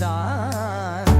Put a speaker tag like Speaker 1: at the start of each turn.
Speaker 1: நனனா